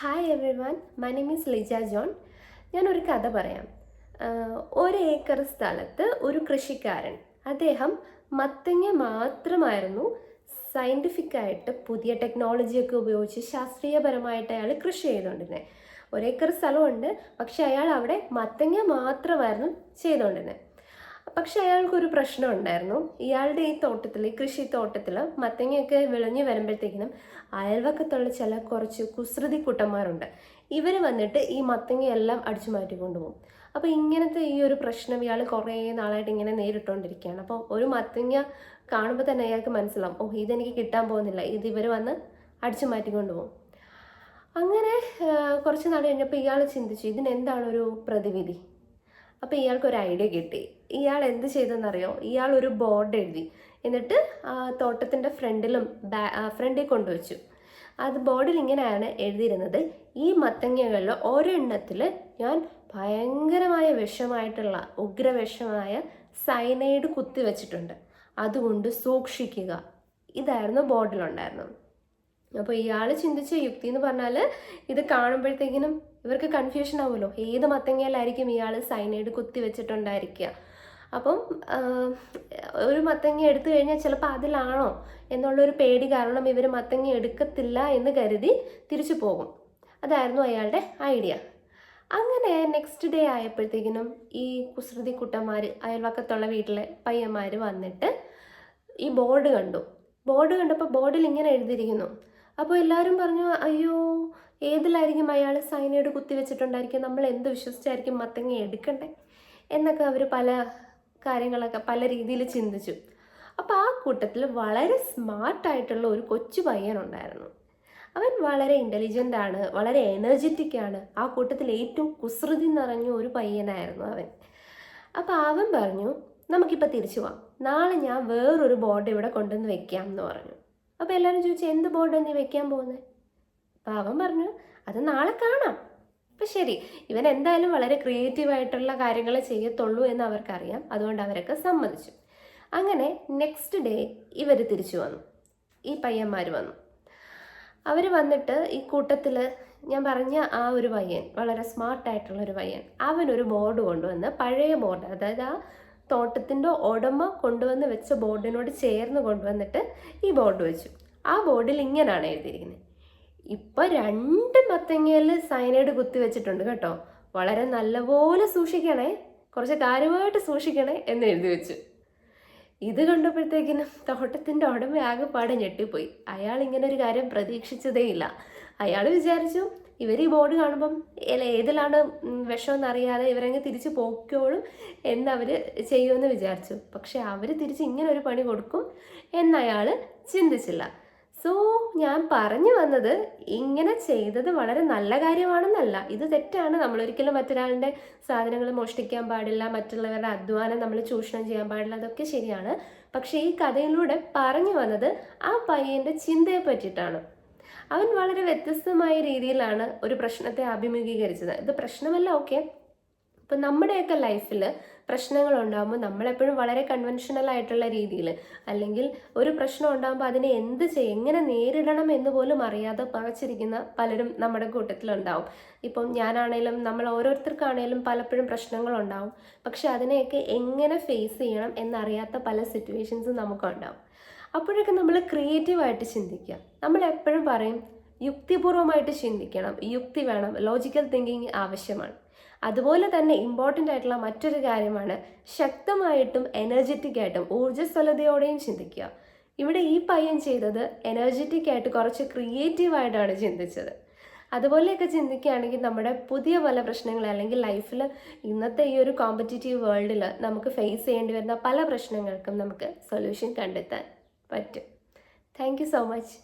Hi everyone my name is Lija John ഞാനൊരു കഥ പറയാം. ഒരു ഏക്കർ സ്ഥലത്ത് ഒരു കൃഷിക്കാരൻ അദ്ദേഹം മത്തങ്ങ മാത്രമായിരുന്നു സയന്റിഫിക് ആയിട്ട് പുതിയ ടെക്നോളജിയൊക്കെ ഉപയോഗിച്ച് ശാസ്ത്രീയപരമായിട്ട് അയാൾ കൃഷി ചെയ്തുകൊണ്ടിരുന്നത് ഒരേക്കർ സ്ഥലമുണ്ട് പക്ഷെ അയാൾ അവിടെ മത്തങ്ങ മാത്രമായിരുന്നു ചെയ്തുകൊണ്ടിരുന്നത് പക്ഷെ അയാൾക്കൊരു പ്രശ്നം ഉണ്ടായിരുന്നു. ഇയാളുടെ ഈ തോട്ടത്തിൽ ഈ കൃഷി തോട്ടത്തിൽ മത്തങ്ങയൊക്കെ വിളഞ്ഞു വരുമ്പോഴത്തേക്കിനും അയൽവക്കത്തുള്ള ചില കുറച്ച് കുസൃതി കുട്ടന്മാരുണ്ട്. ഇവർ വന്നിട്ട് ഈ മത്തങ്ങയെല്ലാം അടിച്ചു മാറ്റി കൊണ്ടുപോകും. അപ്പോൾ ഇങ്ങനത്തെ ഈ ഒരു പ്രശ്നം ഇയാൾ കുറേ നാളായിട്ട് ഇങ്ങനെ നേരിട്ടുകൊണ്ടിരിക്കുകയാണ് അപ്പോൾ ഒരു മത്തങ്ങ കാണുമ്പോൾ തന്നെ അയാൾക്ക് മനസ്സിലാവും ഓ ഇതെനിക്ക് കിട്ടാൻ പോകുന്നില്ല. ഇത് ഇവർ വന്ന് അടിച്ചു മാറ്റിക്കൊണ്ട് പോകും അങ്ങനെ കുറച്ച് നാൾ കഴിഞ്ഞപ്പോൾ ഇയാൾ ചിന്തിച്ചു ഇതിനെന്താണ് ഒരു പ്രതിവിധി? അപ്പോൾ ഇയാൾക്കൊരു ഐഡിയ കിട്ടി. ഇയാൾ എന്ത് ചെയ്തെന്നറിയോ? ഇയാൾ ഒരു ബോർഡ് എഴുതി. എന്നിട്ട് തോട്ടത്തിന്റെ ഫ്രണ്ടിലും ഫ്രണ്ടിൽ കൊണ്ടുവച്ചു. അത് ബോർഡിൽ ഇങ്ങനെയാണ് എഴുതിയിരുന്നത്. ഈ മത്തങ്ങകളിൽ ഒരെണ്ണത്തിൽ ഞാൻ ഭയങ്കരമായ വിഷമായിട്ടുള്ള ഉഗ്രവിഷമായ സൈനൈഡ് കുത്തിവെച്ചിട്ടുണ്ട് അതുകൊണ്ട് സൂക്ഷിക്കുക. ഇതായിരുന്നു ബോർഡിലുണ്ടായിരുന്നത്. അപ്പോൾ ഇയാൾ ചിന്തിച്ച യുക്തി എന്ന് പറഞ്ഞാൽ ഇത് കാണുമ്പോഴത്തേക്കിനും ഇവർക്ക് കൺഫ്യൂഷൻ ആവുമല്ലോ. ഏത് മത്തങ്ങയിലായിരിക്കും ഇയാൾ സൈനൈഡ് കുത്തി വെച്ചിട്ടുണ്ടായിരിക്കുക? അപ്പം ഒരു മത്തങ്ങ എടുത്തു കഴിഞ്ഞാൽ ചിലപ്പോൾ അതിലാണോ എന്നുള്ളൊരു പേടി കാരണം ഇവർ മത്തങ്ങ എടുക്കത്തില്ല എന്ന് കരുതി തിരിച്ചു പോകും. അതായിരുന്നു അയാളുടെ ഐഡിയ. അങ്ങനെ നെക്സ്റ്റ് ഡേ ആയപ്പോഴത്തേക്കിനും ഈ കുസൃതി കുട്ടന്മാർ അയൽവക്കത്തുള്ള വീട്ടിലെ പയ്യന്മാർ വന്നിട്ട് ഈ ബോർഡ് കണ്ടു. ബോർഡ് കണ്ടപ്പോൾ ബോർഡിൽ ഇങ്ങനെ എഴുതിയിരിക്കുന്നു. അപ്പോൾ എല്ലാവരും പറഞ്ഞു അയ്യോ ഏതിലായിരിക്കും അയാൾ സൈനൈഡ് കുത്തിവെച്ചിട്ടുണ്ടായിരിക്കും നമ്മൾ എന്ത് വിശ്വസിച്ചായിരിക്കും മത്തങ്ങ എടുക്കണ്ടേ? എന്നൊക്കെ അവർ പല കാര്യങ്ങളൊക്കെ പല രീതിയിൽ ചിന്തിച്ചു. അപ്പോൾ ആ കൂട്ടത്തിൽ വളരെ സ്മാർട്ടായിട്ടുള്ള ഒരു കൊച്ചു പയ്യനുണ്ടായിരുന്നു അവൻ വളരെ ഇന്റലിജന്റ് ആണ് വളരെ എനർജറ്റിക് ആണ്. ആ കൂട്ടത്തിൽ ഏറ്റവും കുസൃതി നിറഞ്ഞ ഒരു പയ്യനായിരുന്നു അവൻ. അപ്പോൾ അവൻ പറഞ്ഞു നമുക്കിപ്പോൾ തിരിച്ചു പോവാം നാളെ ഞാൻ വേറൊരു ബോർഡ് ഇവിടെ കൊണ്ടുവന്ന് വെക്കാം എന്ന് പറഞ്ഞു. അപ്പോൾ എല്ലാവരും ചോദിച്ചു എന്ത് ബോർഡ് നീ വെക്കാൻ പോകുന്നത് അപ്പോൾ അവൻ പറഞ്ഞു അത് നാളെ കാണാം. അപ്പം ശരി ഇവൻ എന്തായാലും വളരെ ക്രിയേറ്റീവ് ആയിട്ടുള്ള കാര്യങ്ങൾ ചെയ്യത്തുള്ളൂ എന്ന് അവർക്കറിയാം. അതുകൊണ്ട് അവരൊക്കെ സമ്മതിച്ചു. അങ്ങനെ നെക്സ്റ്റ് ഡേ ഇവർ തിരിച്ചു വന്നു. ഈ പയ്യന്മാർ വന്നു. അവർ വന്നിട്ട് ഈ കൂട്ടത്തിൽ ഞാൻ പറഞ്ഞ ആ ഒരു പയ്യൻ വളരെ സ്മാർട്ടായിട്ടുള്ള ഒരു പയ്യൻ അവനൊരു ബോർഡ് കൊണ്ടുവന്ന് പഴയ ബോർഡ് അതായത് ആ തോട്ടത്തിന്റെ ഉടമ കൊണ്ടുവന്ന് വെച്ച ബോർഡിനോട് ചേർന്ന് കൊണ്ടുവന്നിട്ട് ഈ ബോർഡ് വെച്ചു. ആ ബോർഡിൽ ഇങ്ങനെയാണ് എഴുതിയിരിക്കുന്നത്. ഇപ്പം രണ്ട് മത്തങ്ങയിൽ സൈനൈഡ് കുത്തി വെച്ചിട്ടുണ്ട് കേട്ടോ. വളരെ നല്ലപോലെ സൂക്ഷിക്കണേ. കുറച്ച് കാര്യമായിട്ട് സൂക്ഷിക്കണേ എന്ന് എഴുതി വെച്ചു. ഇത് കണ്ടപ്പോഴത്തേക്കിനും തോട്ടത്തിന്റെ ഉടമ ആകെപ്പാടെ ഞെട്ടിപ്പോയി. അയാൾ ഇങ്ങനെ ഒരു കാര്യം പ്രതീക്ഷിച്ചതേയില്ല അയാൾ വിചാരിച്ചു ഇവർ ഈ ബോർഡ് കാണുമ്പം ഏതിലാണ് വിഷമെന്ന് അറിയാതെ ഇവരങ്ങ് തിരിച്ച് പോക്കോളും എന്നവർ ചെയ്യുമെന്ന് വിചാരിച്ചു. പക്ഷെ അവർ തിരിച്ച് ഇങ്ങനെ ഒരു പണി കൊടുക്കും എന്നയാൾ ചിന്തിച്ചില്ല. സോ ഞാൻ പറഞ്ഞു വന്നത് ഇങ്ങനെ ചെയ്തത് വളരെ നല്ല കാര്യമാണെന്നല്ല. ഇത് തെറ്റാണ്. നമ്മൾ ഒരിക്കലും മറ്റൊരാളുടെ സാധനങ്ങൾ മോഷ്ടിക്കാൻ പാടില്ല. മറ്റുള്ളവരുടെ അധ്വാനം നമ്മൾ ചൂഷണം ചെയ്യാൻ പാടില്ല. അതൊക്കെ ശരിയാണ്. പക്ഷേ ഈ കഥയിലൂടെ പറഞ്ഞു വന്നത് ആ പയ്യന്റെ ചിന്തയെ പറ്റിയിട്ടാണ്. അവൻ വളരെ വ്യത്യസ്തമായ രീതിയിലാണ് ഒരു പ്രശ്നത്തെ അഭിമുഖീകരിച്ചത്. ഇത് പ്രശ്നമല്ല ഓക്കെ. ഇപ്പം നമ്മുടെയൊക്കെ ലൈഫിൽ പ്രശ്നങ്ങൾ ഉണ്ടാകുമ്പോൾ നമ്മളെപ്പോഴും വളരെ കൺവെൻഷണൽ ആയിട്ടുള്ള രീതിയിൽ അല്ലെങ്കിൽ ഒരു പ്രശ്നം ഉണ്ടാകുമ്പോൾ അതിനെ എന്ത് ചെയ്യും എങ്ങനെ നേരിടണം എന്ന് പോലും അറിയാതെ പറച്ചിരിക്കുന്ന പലരും നമ്മുടെ കൂട്ടത്തിലുണ്ടാവും. ഇപ്പം ഞാനാണേലും നമ്മൾ ഓരോരുത്തർക്കാണേലും പലപ്പോഴും പ്രശ്നങ്ങൾ ഉണ്ടാവും പക്ഷെ അതിനെയൊക്കെ എങ്ങനെ ഫേസ് ചെയ്യണം എന്നറിയാത്ത പല സിറ്റുവേഷൻസും നമുക്കുണ്ടാവും. അപ്പോഴൊക്കെ നമ്മൾ ക്രിയേറ്റീവായിട്ട് ചിന്തിക്കുക. നമ്മൾ എപ്പോഴും പറയും യുക്തിപൂർവമായിട്ട് ചിന്തിക്കണം. യുക്തി വേണം. ലോജിക്കൽ തിങ്കിങ് ആവശ്യമാണ്. അതുപോലെ തന്നെ ഇമ്പോർട്ടന്റ് ആയിട്ടുള്ള മറ്റൊരു കാര്യമാണ് ശക്തമായിട്ടും എനർജറ്റിക് ആയിട്ടും ഊർജസ്വലതയോടെയും ചിന്തിക്കുക. ഇവിടെ ഈ പയ്യൻ ചെയ്തത് എനർജറ്റിക് ആയിട്ട് കുറച്ച് ക്രിയേറ്റീവായിട്ടാണ് ചിന്തിച്ചത്. അതുപോലെയൊക്കെ ചിന്തിക്കുകയാണെങ്കിൽ നമ്മുടെ പുതിയ പല പ്രശ്നങ്ങൾ അല്ലെങ്കിൽ ലൈഫിൽ ഇന്നത്തെ ഈ ഒരു കോമ്പറ്റീറ്റീവ് വേൾഡിൽ നമുക്ക് ഫേസ് ചെയ്യേണ്ടി വരുന്ന പല പ്രശ്നങ്ങൾക്കും നമുക്ക് സൊല്യൂഷൻ കണ്ടെത്താൻ പറ്റും. Thank so much